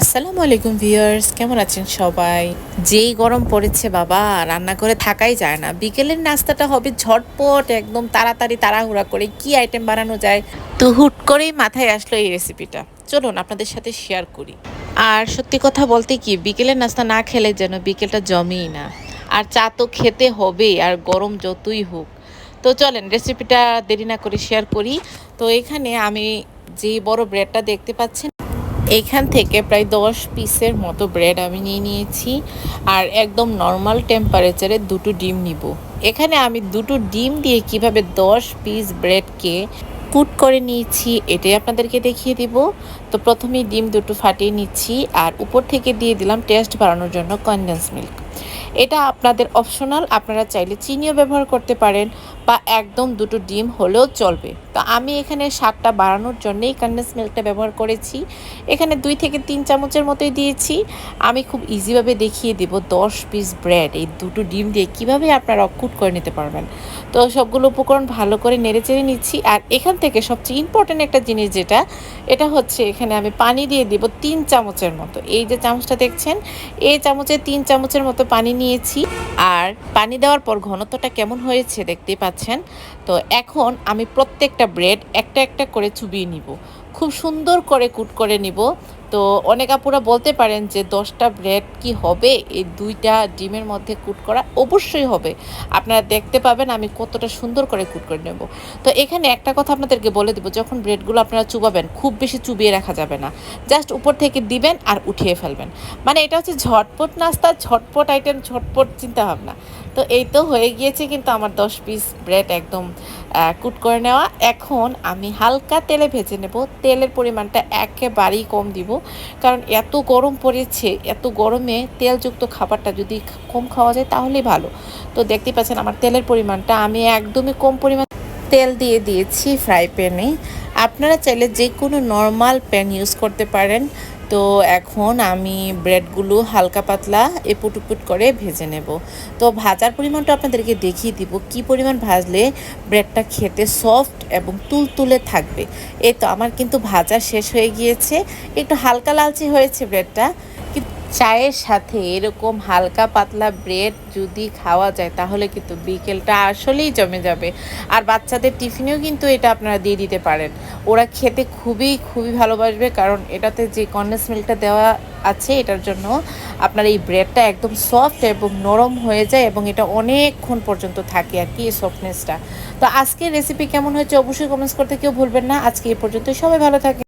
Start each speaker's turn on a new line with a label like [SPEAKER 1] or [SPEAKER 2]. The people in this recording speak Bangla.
[SPEAKER 1] আসসালামু আলাইকুম ভিউয়ার্স, কেমন আছেন সবাই? যেই গরম পড়েছে বাবা, রান্না করে থাকাই যায় না। বিকেলের নাস্তাটা হবে ঝটপট, একদম তাড়াতাড়ি তাড়াহুড়া করে কি আইটেম বানানো যায়? তো হুট করেই মাথায় আসলো এই রেসিপিটা চলুন আপনাদের সাথে শেয়ার করি। আর সত্যি কথা বলতে কি, বিকেলের নাস্তা না খেলে যেন বিকেলটা জমেই না। আর চা তো খেতে হবে আর গরম যতই হোক। তো চলেন রেসিপিটা দেরি না করে শেয়ার করি। তো এখানে আমি যে বড় ব্রেডটা দেখতে পাচ্ছেন এখান থেকে প্রায় দশ পিসের মতো ব্রেড আমি নিয়ে নিয়েছি। আর একদম নর্মাল টেম্পারেচারে দুটো ডিম নিব। এখানে আমি দুটো ডিম দিয়ে কীভাবে দশ পিস ব্রেডকে কুট করে নিয়েছি, এটাই আপনাদেরকে দেখিয়ে দিব। তো প্রথমেই ডিম দুটো ফাটিয়ে নিচ্ছি, আর উপর থেকে দিয়ে দিলাম টেস্ট বাড়ানোর জন্য কনডেন্স মিল্ক এটা আপনাদের অপশনাল আপনারা চাইলে চিনিও ব্যবহার করতে পারেন বা একদম দুটো ডিম হলেও চলবে। তো আমি এখানে স্বাদটা বাড়ানোর জন্যেই কন্ডেন্স মিল্কটা ব্যবহার করেছি। এখানে দুই থেকে তিন চামচের মতোই দিয়েছি। আমি খুব ইজিভাবে দেখিয়ে দেব, দশ পিস ব্রেড এই দুটো ডিম দিয়ে কীভাবে আপনারা কুট করে নিতে পারবেন। তো সবগুলো উপকরণ ভালো করে নেড়ে চেড়ে নিচ্ছি। আর এখান থেকে সবচেয়ে ইম্পর্টেন্ট একটা জিনিস যেটা, এটা হচ্ছে এখানে আমি পানি দিয়ে দিব তিন চামচের মতো। এই যে চামচটা দেখছেন, এই চামচে তিন চামচের মতো পানি নিয়েছি আর পানি দেওয়ার পর ঘনত্বটা কেমন হয়েছে দেখতে পাচ্ছেন। তো এখন আমি প্রত্যেকটা ব্রেড একটা একটা করে চুবিয়ে নিব। খুব সুন্দর করে কুট করে নিব। তো অনেক আপুরা বলতে পারেন যে দশটা ব্রেড কি হবে? এই দুইটা ডিমের মধ্যে কুট করা অবশ্যই হবে। আপনারা দেখতে পাবেন আমি কতটা সুন্দর করে কুট করে নেব। তো এখানে একটা কথা আপনাদেরকে বলে দেবো, যখন ব্রেডগুলো আপনারা চুবাবেন, খুব বেশি চুবিয়ে রাখা যাবে না। জাস্ট উপর থেকে দিবেন আর উঠিয়ে ফেলবেন। মানে এটা হচ্ছে ঝটপট নাস্তা, ঝটপট আইটেম ঝটপট চিন্তা ভাবনা তো এই তো হয়ে গিয়েছে কিন্তু আমার দশ পিস ব্রেড একদম কুট করে নেওয়া। এখন আমি হালকা তেলে ভেজে নেব। তেলের পরিমাণটা একেবারেই কম দিব। কারণ এত গরম পড়েছে, এত গরমে তেলযুক্ত খাবারটা যদি কম খাওয়া যায় তাহলেই ভালো। তো দেখতে পাচ্ছেন আমার তেলের পরিমাণটা আমি একদমই কম পরিমাণ তেল দিয়ে দিয়েছি ফ্রাই প্যানে। আপনারা চাইলে যে কোনো নর্মাল প্যান ইউজ করতে পারেন। তো এখন আমি ব্রেডগুলো হালকা পাতলা এপুট উপুট করে ভেজে নেব। তো ভাজার পরিমাণটা আপনাদেরকে দেখিয়ে দিব, কি পরিমাণ ভাজলে ব্রেডটা খেতে সফট এবং তুলতুলে থাকবে। এই তো আমার কিন্তু ভাজা শেষ হয়ে গিয়েছে। একটু হালকা লালচে হয়েছে ব্রেডটা চায়ের সাথে এরকম হালকা পাতলা ব্রেড যদি খাওয়া যায়, তাহলে কিন্তু বিকেলটা আসলেই জমে যাবে। আর বাচ্চাদের টিফিনেও কিন্তু এটা আপনারা দিয়ে দিতে পারেন। ওরা খেতে খুবই খুবই ভালোবাসবে, কারণ এটাতে যে কন্ডেন্স মিল্কটা দেওয়া আছে, এটার জন্য আপনার এই ব্রেডটা একদম সফট এবং নরম হয়ে যায় এবং এটা অনেকক্ষণ পর্যন্ত থাকে আর কি, এই সফটনেসটা তো আজকের রেসিপি কেমন হয়েছে অবশ্যই কমেন্টস করতে কেউ ভুলবেন না। আজকে এই পর্যন্ত সবাই ভালো থাকে